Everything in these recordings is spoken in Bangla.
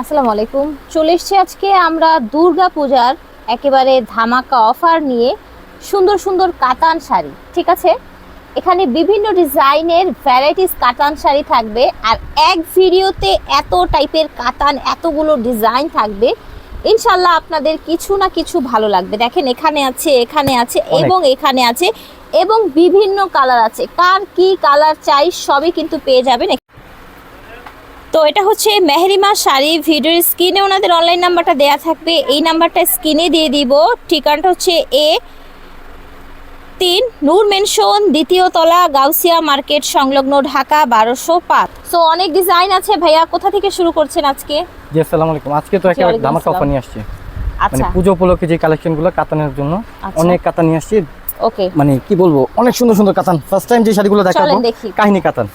আসসালামু আলাইকুম। চলে এসছি আজকে আমরা দুর্গা পূজার একেবারে ধামাকা অফার নিয়ে সুন্দর সুন্দর কাতান শাড়ি ঠিক আছে? এখানে বিভিন্ন ডিজাইনের ভ্যারাইটিস কাতান শাড়ি থাকবে আর এক ভিডিওতে এত টাইপের কাতান এতগুলো ডিজাইন থাকবে। ইনশাল্লাহ আপনাদের কিছু না কিছু ভালো লাগবে। দেখেন এখানে আছে এখানে আছে এবং এখানে আছে এবং বিভিন্ন কালার আছে। কার কি কালার চাই সবই কিন্তু পেয়ে যাবেন। তো এটা হচ্ছে মেহরিমা শাড়ি ভিডিওর স্ক্রিনে ওনাদের অনলাইন নাম্বারটা দেয়া থাকবে। এই নাম্বারটা স্ক্রিনে দিয়ে দিব। ঠিকানাটা হচ্ছে এ তিন নূর মেনশন দ্বিতীয় তলা গাউসিয়া মার্কেট সংলগ্ন ঢাকা বারোশো পাঁচ। তো অনেক ডিজাইন আছে ভাইয়া। কোথা থেকে শুরু করছেন আজকে? জি আসসালামু আলাইকুম। আজকে তো একেবারে ধামাকা অফার নিয়ে আসছি। মানে আচ্ছা। পুজো উপলক্ষে যে কালেকশনগুলো কাতানের জন্য আচ্ছা। অনেক কাতান নিয়ে আসছি। ওকে মানে কি বলব অনেক সুন্দর সুন্দর কাতান। ফার্স্ট টাইম যে শাড়িগুলো দেখাবো দেখি। কাহিনী কাতান।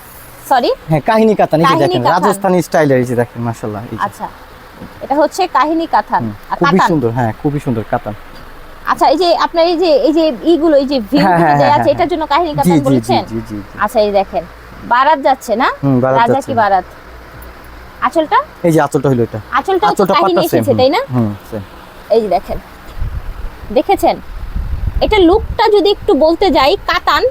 সরি হ্যাঁ কাহিনী কাতান এই দেখেন কাতান। রাজস্থানী স্টাইলের এই যে দেখেন মাশাআল্লাহ আচ্ছা এটা হচ্ছে কাহিনী খুবই সুন্দর হ্যাঁ খুবই সুন্দর কাতান আচ্ছা এই যে আপনার এই যে এই যে ইগুলো এই যে ভিউ হ্যাঁ, হ্যাঁ, হ্যাঁ, আছে এটার জন্য কাহিনী কাতান বলেছেন? জি জি জি। আচ্ছা এই দেখেন বারাত যাচ্ছে না? রাজা কি বারাত? আঁচলটা? এই যে আঁচলটা হলো এটা। আঁচলটা কাহিনী এসেছে তাই না? এই যে দেখেন দেখেছেন? এটা লুকটা যদি একটু বলতে যাই কাতান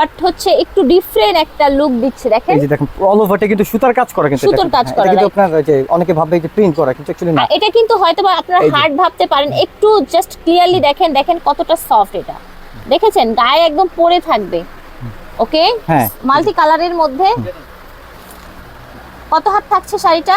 বাট হচ্ছে একটু ডিফারেন্ট একটা লুক দিচ্ছে দেখেন। এই যে দেখেন অল ওভারটা কিন্তু সুতার কাজ করা কিন্তু এটা। কাজ হ্যাঁ, করা, কিন্তু আপনার যে অনেকে ভাববে যে প্রিন্ট করা কিন্তু অ্যাকচুয়ালি না। এটা কিন্তু হয়তো বা আপনারা হার্ড ভাবতে পারেন একটু জাস্ট ক্লিয়ারলি দেখেন দেখেন কতটা সফট এটা। দেখেছেন? গায়ে একদম পরে থাকবে ওকে। মাল্টি কালারের মধ্যে। কত হাত থাকছে শাড়িটা?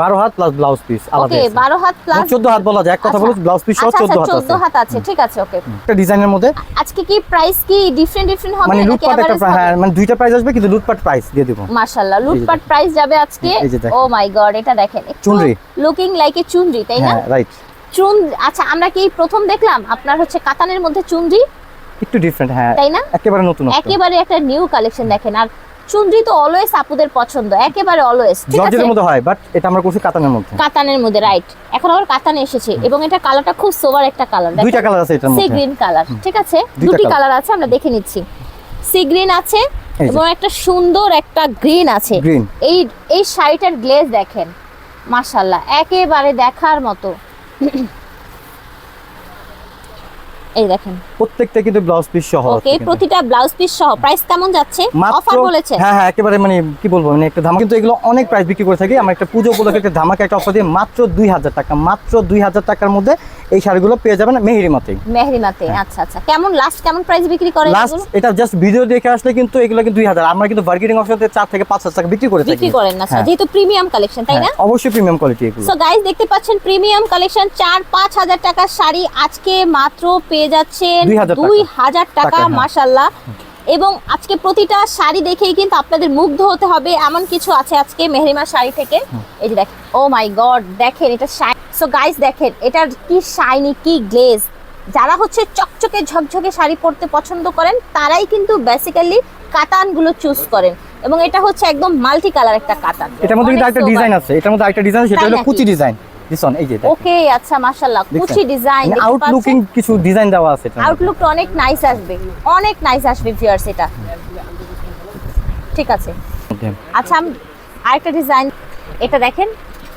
বারো হাত প্লাস ব্লাউজ পিস আলাদা ওকে বারো হাত প্লাস চোদ্দ হাত বলা যায়। এক কথা বলো ব্লাউজ পিস সহ আচ্ছা চোদ্দ আচ্ছা হাত আছে। হাত আছে ঠিক আছে ওকে একটা ডিজাইনের মধ্যে? আজকে কি প্রাইস কি ডিফারেন্ট ডিফারেন্ট হবে? মানে লুটপাট একটা? হ্যাঁ মানে দুইটা প্রাইস আসবে কিন্তু লুটপাট প্রাইস দিয়ে দিব। মাশাআল্লাহ লুটপাট প্রাইস যাবে আজকে। ও মাই গড এটা দেখেন চুনরি। লুকিং লাইক এ চুনরি তাই না? হ্যাঁ রাইট চুন আচ্ছা আমরা কি প্রথম দেখলাম? আপনার হচ্ছে কাতানের মধ্যে চুনরি? একটু ডিফারেন্ট হ্যাঁ। তাই না? একেবারে নতুন একেবারে একটা নিউ কালেকশন দেখেন। আর চুনরি তো অলওয়েজ আপুদের পছন্দ একেবারে অলওয়েজ ঠিক আছে? জর্জেটের মধ্যে হয় বাট এটা আমরা করছি কাতানের মধ্যে। কাতানের মধ্যে রাইট এখন আবার কাতানে এসেছে এবং এটা কালারটা খুব সোবার একটা কালার দুইটা কালার আছে এটার মধ্যে। সি গ্রিন কালার ঠিক আছে? দুটি কালার আছে আমরা দেখে নিচ্ছি। সি গ্রিন আছে এবং একটা সুন্দর একটা গ্রিন আছে। গ্রিন এই এই শাড়িটার গ্লেজ দেখেন মাশাল্লাহ একেবারে দেখার মতো। এই দেখেন প্রত্যেকটা কিন্তু ব্লাউজ পিস সহ ওকে প্রতিটা ব্লাউজ পিস সহ। প্রাইস কেমন যাচ্ছে? অফার বলেছে হ্যাঁ হ্যাঁ একেবারে মানে কি বলব মানে একটা ধামাকা। কিন্তু এগুলো অনেক প্রাইস বিক্রি করে থাকি। আমরা একটা পুজো উপলক্ষে একটা ধামাকা একটা অফার দিয়ে মাত্র দুই হাজার টাকা মাত্র দুই হাজার টাকার মধ্যে এই শাড়িগুলো পেয়ে যাবেন মেহেরিমাতেই মেহরিমাতে আচ্ছা আচ্ছা। কেমন লাস্ট কেমন প্রাইস বিক্রি করে লাস্ট? এটা জাস্ট ভিডিও দেখে আসলে কিন্তু এগুলো কিন্তু দুই হাজার। আমরা কিন্তু বার্গেনিং অপশনতে চার থেকে পাঁচ হাজার টাকা বিক্রি করে থাকি। বিক্রি করেন না আচ্ছা হ্যাঁ। যেহেতু প্রিমিয়াম কালেকশন তাই না? হ্যাঁ, অবশ্যই প্রিমিয়াম কোয়ালিটি এগুলো। সো গাইস দেখতে পাচ্ছেন প্রিমিয়াম কালেকশন চার পাঁচ হাজার টাকার শাড়ি আজকে মাত্র পেয়ে যাচ্ছেন 2000। দুই হাজার টাকা। হ্যাঁ। মাসাল্লাহ এবং আজকে প্রতিটা শাড়ি দেখেই কিন্তু আপনাদের মুগ্ধ হতে হবে এমন কিছু আছে আজকে মেহরিমা শাড়ি থেকে। এই যে দেখেন ও মাই গড দেখেন এটা সো গাইস দেখেন এটার কি শাইনি কি গ্লেজ যারা হচ্ছে চকচকে ঝকঝকে শাড়ি পরতে পছন্দ করেন তারাই কিন্তু বেসিক্যালি কাতানগুলো চুজ করেন। এবং এটা হচ্ছে একদম মাল্টি কালার একটা কাতান। এটার মধ্যে কিন্তু একটা ডিজাইন আছে। এটার মধ্যে একটা ডিজাইন সেটা হলো কুচি ডিজাইন দিছন এই যে ওকে আচ্ছা মাশাআল্লাহ কুচি ডিজাইন আউটলুকিং কিছু ডিজাইন দেওয়া আছে আউটলুকটা অনেক নাইস আসবে অনেক নাইস আসবে ভিউয়ার্স এটা। ঠিক আছে। আচ্ছা আমি আরেকটা ডিজাইন এটা দেখেন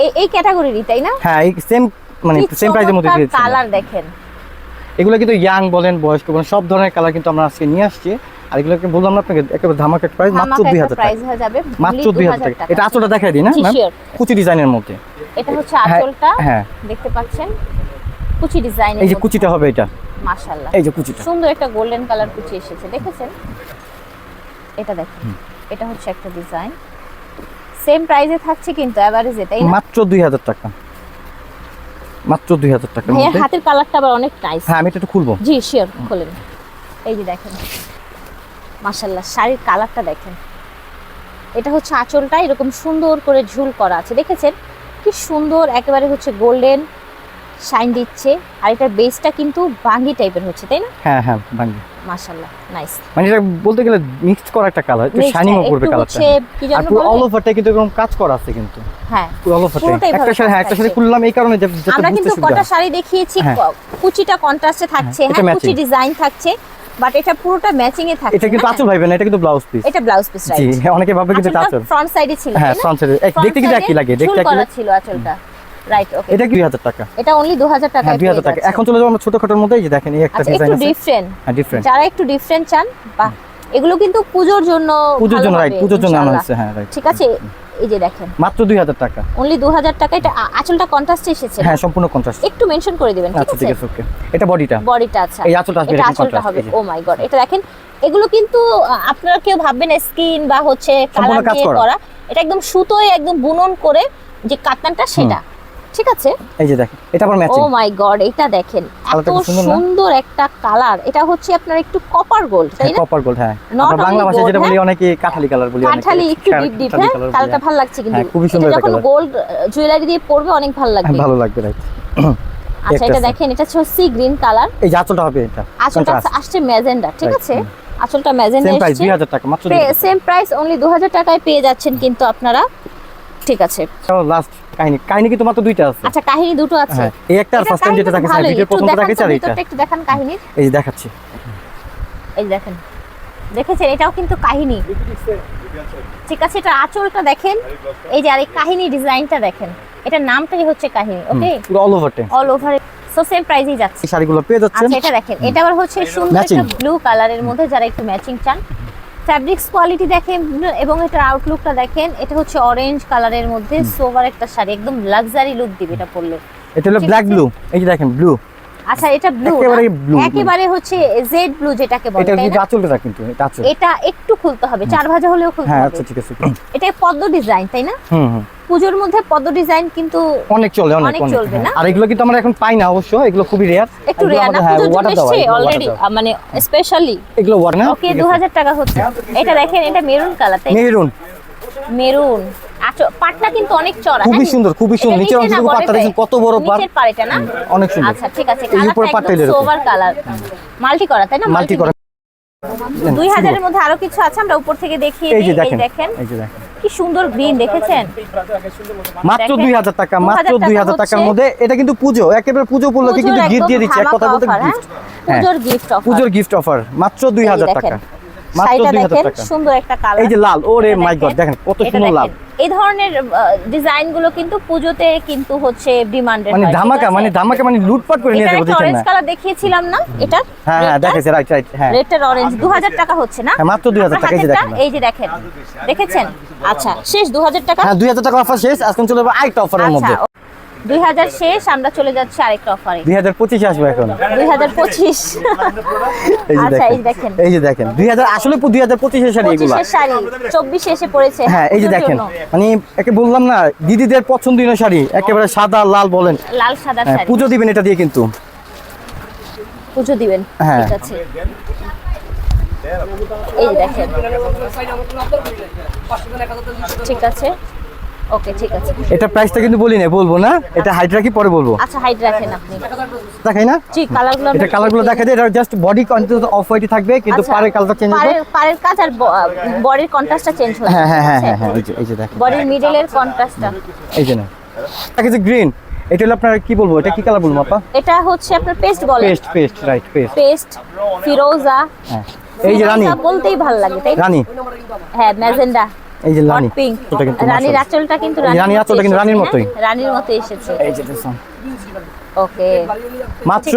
এই এই ক্যাটাগরিরই তাই না? হ্যাঁ এই সেম মানে সেম প্রাইসের মধ্যে দিয়েছি কালার দেখেন। এগুলো কিন্তু ইয়াং বলেন বয়স্ক বলেন সব ধরনের কালার কিন্তু আমরা আজকে নিয়ে আসছি। আর বললাম না আপনাকে একেবারে ধামাকা প্রাইস মাত্র দুই হাজার টাকা। প্রাইস হয়ে যাবে মাত্র দুই হাজার টাকা। এটা আঁচলটা দেখাই দিই না কুচি ডিজাইনের মধ্যে। এটা হচ্ছে হ্যাঁ, আঁচলটা হ্যাঁ। দেখতে পাচ্ছেন? কুচি ডিজাইন এই যে কুচিটা হবে এটা। মাশাআল্লাহ। এই যে কুচিটা। সুন্দর একটা গোল্ডেন কালার কুচি এসেছে দেখেছেন? এটা দেখেন এটা হচ্ছে একটা ডিজাইন সেম প্রাইসে থাকছে কিন্তু এভারেজে না? মাত্র দুই হাজার টাকা। মাত্র দুই হাজার টাকার ভাইয়ার হাতের কালারটা আবার অনেক নাইস হ্যাঁ আমি এটা একটু খুলবো। জি শিওর খোলেন এই যে দেখেন। মাশাল্লাহ শাড়ির কালারটা দেখেন। এটা হচ্ছে আঁচলটা এরকম সুন্দর করে ঝুল করা আছে। দেখেছেন? কি সুন্দর একেবারে হচ্ছে গোল্ডেন শাইন দিচ্ছে। আর এটার বেসটা কিন্তু বাঙ্গি টাইপের হচ্ছে তাই না? হ্যাঁ হ্যাঁ ভাঙ্গি মাশাল্লাহ নাইস। মানে এটা বলতে গেলে মিক্সড করা একটা কালার একটু শাইনিং করবে কালারটা। আর পুরো অল ওভারটা কিন্তু এরকম কাজ করা আছে কিন্তু। হ্যাঁ পুরো অল ওভারটা একটা শাড়ি হ্যাঁ একটা শাড়ি খুললাম এই কারণে যে আমরা কিন্তু কটা শাড়ি দেখিয়েছি হ্যাঁ। কুচিটা কন্ট্রাস্টে থাকছে হ্যাঁ, হ্যাঁ কুচি ডিজাইন থাকছে। বাট এটা পুরোটা ম্যাচিং এ থাকে এটা কিন্তু হ্যাঁ? আঁচল ভাইবেন না এটা কিন্তু ব্লাউজ পিস এটা ব্লাউজ পিস রাইট জি রাইট অনেকে ভাবে কিন্তু আঁচল ফ্রন্ট সাইডে ছিল হ্যাঁ, ফ্রন্ট সাইডে দেখতে কিন্তু একই লাগে, দেখতে কি লাগে। ছিল আঁচলটা। রাইট ওকে এটা কি দুই হাজার টাকা? এটা অনলি 2000 টাকায় হ্যাঁ দুই হাজার টাকা। এখন চলে যাব আমরা ছোটখাটোর মধ্যে এই যে দেখেন এই একটা ডিজাইন আছে। একটু ডিফারেন্ট হ্যাঁ ডিফারেন্ট যারা একটু ডিফারেন্ট চান বাহ। এগুলো কিন্তু পূজোর জন্য পুজোর জন্য রাইট পুজোর জন্য আনা। হচ্ছে হ্যাঁ রাইট ঠিক আছে এই যে দেখেন। মাত্র দুই হাজার টাকা। অনলি 2000 টাকা এটা আঁচলটা কন্ট্রাস্টে এসেছে। হ্যাঁ সম্পূর্ণ কন্ট্রাস্ট একটু মেনশন করে দিবেন ঠিক আচ্ছা আছে ঠিক আছে? ওকে এটা বডিটা বডিটা আচ্ছা। এই আঁচলটা আসবে এটা আঁচলটা হবে ও মাই গড এটা দেখেন এগুলো কিন্তু আপনারা কেউ ভাববেন স্কিন বা হচ্ছে কালার দিয়ে। করা। এটা একদম সুতোয় একদম বুনন করে যে কাতানটা সেটা। ঠিক আছে? এই যে দেখেন এটা আবার ও মাই গড এটা দেখেন এত সুন্দর একটা কালার এটা হচ্ছে আপনার একটু কপার গোল্ড তাই না? কপার গোল্ড হ্যাঁ। আমরা বাংলা ভাষায় যেটা বলি অনেকে কাঠালি কালার বলি অনেকে কাঠালি একটু ডিপ ডিপ হ্যাঁ? কালারটা হ্যাঁ। ভালো লাগছে কিন্তু। হ্যাঁ, খুবই এটা সুন্দর একটা যখন গোল্ড জুয়েলারি দিয়ে পরবে অনেক ভালো হ্যাঁ, লাগবে ভালো লাগবে রাইট আচ্ছা এটা দেখেন এটা হচ্ছে সি গ্রিন কালার এই আঁচলটা হবে এটা আঁচলটা আসছে ম্যাজেন্ডা ঠিক আছে? আঁচলটা ম্যাজেন্ডা সেম প্রাইস এসেছে। দুই হাজার টাকা মাত্র সেম প্রাইস অনলি দু হাজার টাকায় পেয়ে যাচ্ছেন কিন্তু আপনারা। ঠিক আছে। লাস্ট কাহিনী। কাহিনী কিন্তু মাত্র দুইটা আছে। আচ্ছা কাহিনী দুটো আছে। হ্যাঁ এই একটা আর ফার্স্ট টাইম যেটা কাহিনী দেখেছে ভালোই। ভিডিও একটু প্রথমটা তো আর এটা একটু দেখান কাহিনীর এই যে দেখাচ্ছি। এই দেখেন। দেখেছেন? এটাও কিন্তু কাহিনী। ঠিক আছে এটা আঁচলটা দেখেন। এই যে আর এই কাহিনী ডিজাইনটা দেখেন। এটার নামটাই হচ্ছে কাহিনী ওকে পুরো all over all over so same প্রাইসেই যাচ্ছে। শাড়িগুলো পেয়ে যাচ্ছেন। আচ্ছা এটা দেখেন। এটা আবার হচ্ছে সুন্দর একটা ব্লু কালারের মধ্যে যারা একটু ম্যাচিং চান ফ্যাব্রিক্স কোয়ালিটি দেখেন এবং এটার আউটলুকটা দেখেন এটা হচ্ছে অরেঞ্জ কালারের মধ্যে সোভার একটা শাড়ি একদম লাক্সারি লুক দিবে এটা পরলে। এটা হলো ব্ল্যাক। ব্লু এই যে দেখেন ব্লু আচ্ছা এটা ব্লু একেবারে blue। একেবারে হচ্ছে জেড ব্লু যেটাকে বলে এটা তাই কিন্তু না? আঁচলটা কিন্তু এটা আঁচল এটা একটু খুলতে হবে চার ভাজা হলেও খুলতে হবে হ্যাঁ হবে। আচ্ছা ঠিক আছে। এটা পদ্ম ডিজাইন তাই না? হুম হুম। পুজোর মধ্যে পদ্ম ডিজাইন কিন্তু অনেক চলে অনেক চলবে হ্যাঁ। না? আর এগুলো কিন্তু আমরা এখন পাই না অবশ্য এগুলো খুবই রেয়ার একটু রেয়ার না পুজোর জন্য এসছে অলরেডি মানে স্পেশালি এগুলো ওয়ার না? ওকে দু হাজার টাকা হচ্ছে। এটা দেখেন এটা মেরুন কালার তাই মেরুন। মেরুন। আচ্ছা পাটটা কিন্তু অনেক চড়া খুবই হ্যাঁ? সুন্দর, খুবই সুন্দর। নিচের অংশটুকু পাটটা? দেখেন কত বড় পাট। নিচের পাড়েটা না? অনেক সুন্দর। আচ্ছা ঠিক আছে এই উপরে কালারটা একদম। সোভার কালার মাল্টি করা তাই না? মাল্টি করা দুই হাজারের মধ্যে আরও কিছু আছে আমরা উপর থেকে দেখিয়ে দিই এই দেখেন। এই যে দেখেন। কি সুন্দর গ্রিন দেখেছেন? মাত্র দেখেন, দুই হাজার টাকা মাত্র টাকা দুই হাজার টাকার মধ্যে। এটা কিন্তু পুজো একেবারে পুজো উপলক্ষে কিন্তু গিফট দিয়ে দিচ্ছে। এক কথা বলতে? গিফট পূজোর গিফট অফার পূজোর গিফট অফার মাত্র দুই হাজার টাকা। মাত্র শাড়িটা দেখেন সুন্দর একটা কালার এই যে লাল ওরে মাই গড দেখেন কত সুন্দর লাল। এই ধরনের ডিজাইনগুলো কিন্তু পুজোতে কিন্তু হচ্ছে ডিমান্ডেড মানে ধামাকা মানে ধামাকা মানে লুটপাট করে নিয়ে যাবে বুঝছেন অরেঞ্জ কালার দেখিয়েছিলাম না এটা? হ্যাঁ হ্যাঁ দেখেছে রাইট রাইট হ্যাঁ। রেডটার অরেঞ্জ 2000 টাকা হচ্ছে না? হ্যাঁ, মাত্র 2000 টাকা, এই যে দেখেন। এই যে দেখেন দেখেছেন? আচ্ছা শেষ 2000 টাকা? হ্যাঁ দুই হাজার টাকা অফার শেষ এখন চলে যাব আরেকটা অফারের মধ্যে। আচ্ছা 2000 শেষ আমরা চলে যাচ্ছি আরেকটা অফারে দুই হাজার পঁচিশে আসবে এখন। 2025 এই যে আচ্ছা, দেখেন। এই যে দেখেন দুই হাজার আসলে দুই হাজার পঁচিশের শাড়ি এগুলা। 25 শাড়ি 24 এসে পড়েছে। হ্যাঁ এই যে দেখেন মানে একে বললাম না দিদিদের পছন্দনীয় শাড়ি একেবারে সাদা লাল বলেন। লাল সাদা হ্যাঁ শাড়ি। পুজো দিবেন এটা দিয়ে কিন্তু। পুজো দিবেন হ্যাঁ। ঠিক আছে। এই দেখেন। ঠিক আছে। ওকে ঠিক আছে। এটা প্রাইসটা কিন্তু বলি না বলব না। এটা হাইট রাখি পরে বলব। আচ্ছা হাইট রাখেন আপনি। দেখাই না? জি কালারগুলো এটা কালারগুলো দেখা। যায় এটা জাস্ট বডি কন্ট্রাস্ট অফ থাকবে কিন্তু আচ্ছা, পাড়ের কালারটা চেঞ্জ হবে। পাড়ের পাড়ের কাজ আর বডির কন্ট্রাস্টটা চেঞ্জ হচ্ছে হ্যাঁ হ্যাঁ হ্যাঁ হ্যাঁ এই যে এই যে দেখেন। বডির মিডলের কন্ট্রাস্টটা এই যে না। দেখা যে গ্রিন এটা হলো আপনার কি বলব এটা কি কালার বলব আপা? এটা হচ্ছে আপনার পেস্ট বলে। Paste paste right paste paste ফিরোজা হ্যাঁ। এই যে রানী। বলতেই ভালো লাগে তাই রানী। হ্যাঁ ম্যাজেন্ডা। এই যে রানী এটা কিন্তু রানীর। আঁচলটা কিন্তু রানীর আঁচলটা কিন্তু রানীর হ্যাঁ? মতোই। রানীর মতো এসেছে এই যে। ওকে মাত্র।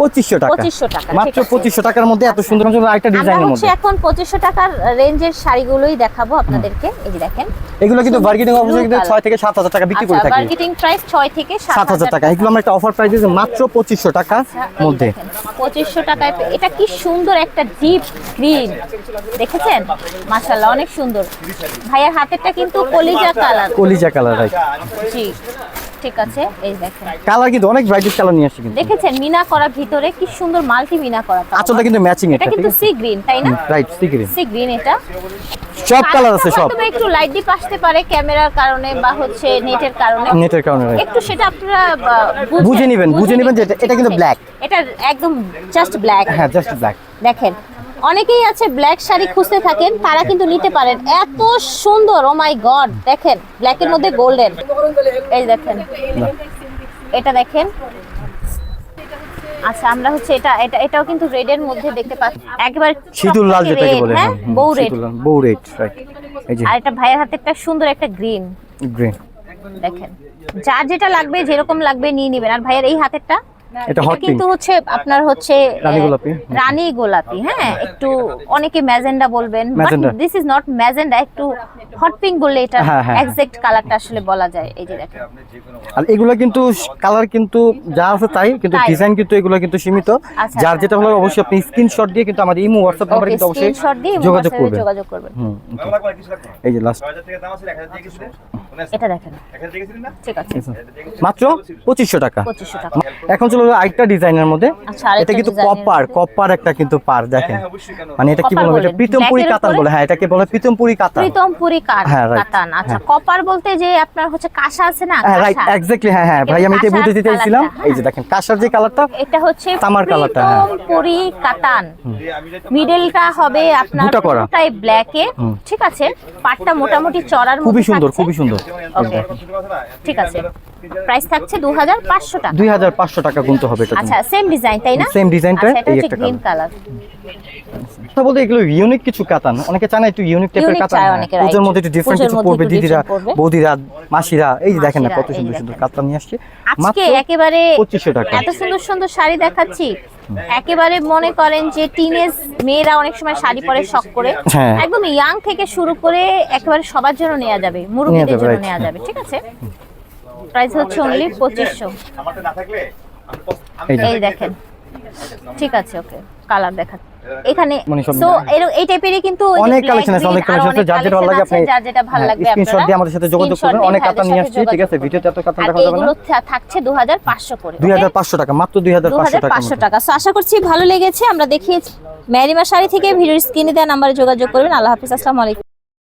পঁচিশশো টাকা। 2500 টাকা, মাত্র পঁচিশশো টাকার মধ্যে এত সুন্দর সুন্দর আরেকটা ডিজাইনের হচ্ছে মধ্যে। এখন পঁচিশশো টাকার রেঞ্জের শাড়িগুলোই দেখাবো আপনাদেরকে। এই যে দেখেন। এগুলো কিন্তু বার্গেটিং blue কিন্তু color। ছয় থেকে সাত হাজার টাকা বিক্রি করে আচ্ছা থাকি। মার্কেটিং প্রাইস ছয় থেকে সাত হাজার টাকা। এগুলো আমরা একটা অফার প্রাইস দিয়েছি মাত্র পঁচিশশো টাকার মধ্যে। পঁচিশশো টাকায় এটা কি সুন্দর একটা ডিপ গ্রিন দেখেছেন? মাশাল্লাহ অনেক সুন্দর। ভাইয়ার হাতেরটা কিন্তু কলিজা কালার কলিজা কালার রাইট জি। ঠিক আছে এই দেখেন। কালার কিন্তু অনেক ব্রাইটেস্ট কালার নিয়ে আসছে কিন্তু। দেখেছেন মিনা করা ভিতরে কি সুন্দর মাল্টি মিনা করা আঁচলটা কিন্তু ম্যাচিং এটা কিন্তু সি গ্রিন তাই না? রাইট সিগ্রিন সি গ্রিন এটা। সব কালার আছে সব হয়তোবা একটু লাইট ডিপ আসতে পারে ক্যামেরার কারণে বা হচ্ছে নেটের কারণে। নেটের কারণে একটু সেটা আপনারা বুঝে- নিবেন, বুঝে নিবেন যে এটা- কিন্তু black। এটা একদম জাস্ট ব্ল্যাক হ্যাঁ জাস্ট ব্ল্যাক দেখেন অনেকেই আছে ব্ল্যাক শাড়ি খুঁজতে থাকেন তারা কিন্তু নিতে পারেন। এত সুন্দর ও মাই গড দেখেন ব্ল্যাকের মধ্যে গোল্ডেন এই দেখেন এটা দেখেন। আচ্ছা আমরা হচ্ছে এটা এটা এটাও কিন্তু রেড এর মধ্যে দেখতে পাচ্ছি। একবার সিঁদুর লাল যেটাকে বলে হ্যাঁ হুম, বউ রেড বউ রেড রাইট এই যে আর এটা ভাইয়ের হাতে একটা সুন্দর একটা গ্রিন গ্রিন দেখেন যার যেটা লাগবে যেরকম লাগবে নিয়ে নেবেন। আর ভাইয়ের এই হাতেরটা এটা হট কিন্তু হচ্ছে আপনার হচ্ছে রানী গোলাপি। রানী গোলাপি হ্যাঁ একটু অনেকে ম্যাজেন্ডা বলবেন magenta. This is not magenta একটু হট পিঙ্ক বললে এটা হ্যাঁ, হ্যাঁ, এক্সাক্ট কালারটা আসলে বলা যায় এই যে দেখেন। আর এগুলো কিন্তু কালার কিন্তু যা আছে তাই কিন্তু ডিজাইন কিন্তু এগুলো কিন্তু সীমিত। আচ্ছা, যার আচ্ছা। যেটা হলো অবশ্যই আপনি স্ক্রিনশট দিয়ে কিন্তু আমাদের ইমো হোয়াটসঅ্যাপ নাম্বারে কিন্তু অবশ্যই দিয়ে যোগাযোগ যোগাযোগ করবেন। যোগাযোগ করবেন। হুম এই যে লাস্ট এটা দেখেন। ঠিক আছে। মাত্র পঁচিশশো টাকা। পঁচিশশো টাকা। এখন চলো আরেকটা ডিজাইনের মধ্যে। আচ্ছা, এটা কিন্তু কপার কপার একটা কিন্তু পার দেখেন। মানে এটা কি বলব এটা প্রীতমপুরি কাতান বলে। হ্যাঁ এটাকে বলে প্রীতমপুরি কাতান। প্রীতমপুরি হ্যাঁ. কাতান। আচ্ছা হ্যাঁ। কপার বলতে যে আপনার হচ্ছে কাঁসা আছে না? হ্যাঁ রাইট কাঁসা। এক্স্যাক্টলি হ্যাঁ হ্যাঁ। ভাই আমি এটা দিতে চাইছিলাম। এই যে দেখেন কাঁসার যে কালারটা এটা হচ্ছে তামার কালারটা, হ্যাঁ। প্রীতমপুরি কাতান। মিডলটা হবে আপনার। পুরোটাই ব্ল্যাকে ঠিক আছে? পাটটা মোটামুটি চড়ার খুবই সুন্দর খুবই সুন্দর। ঠিক আছে। প্রাইস থাকছে দু হাজার পাঁচশো টাকা। দুই হাজার পাঁচশো টাকা গুনতে হবে এটা আচ্ছা সেম ডিজাইন তাই না? Same design টা, আচ্ছা, এই একটা গ্রিন কালার। কথা বলতে এগুলো ইউনিক কিছু কাতান। অনেকে চায় না একটু ইউনিক টাইপের কাতান। হ্যাঁ। অনেকে, পুজোর মধ্যে একটু ডিফারেন্ট কিছু মধ্যে দিদিরা বৌদিরা মাসিরা এই যে দেখেন না কত সুন্দর সুন্দর কাতান নিয়ে আসছে। মাত্র একেবারে 2500 টাকা। এত সুন্দর সুন্দর শাড়ি দেখাচ্ছি। একেবারে মনে করেন যে টিনেজ মেয়েরা অনেক সময় শাড়ি পরে শখ করে হ্যাঁ। একদম ইয়াং থেকে শুরু করে একেবারে সবার জন্য নেওয়া যাবে মুরব্বীদের জন্য. নেওয়া যাবে ঠিক আছে? প্রাইস হচ্ছে অনলি পঁচিশশো। এই দেখেন। ঠিক আছে ওকে কালার দেখান এখানে মানে সো এই টাইপেরই কিন্তু অনেক কালেকশন আছে অনেক কালেকশন আছে যার যেটা ভালো লাগে আপনি যার যেটা ভালো লাগবে স্ক্রিনশট দিয়ে আমাদের সাথে যোগাযোগ করবেন অনেক কাতান নিয়ে আসছি ঠিক আছে ভিডিওতে এত কাতান দেখা যাবে না। এগুলো থাকছে দু হাজার পাঁচশো করে দুই হাজার পাঁচশো টাকা মাত্র দুই হাজার দু পাঁচশো হাজার টাকা 2500 টাকা। সো আশা করছি ভালো লেগেছে আমরা দেখিয়েছি। ম্যারিমা শাড়ি থেকে ভিডিওর স্ক্রিনে দেওয়া নাম্বারে যোগাযোগ করবেন। আল্লাহ হাফিজ আসসালামু আলাইকুম।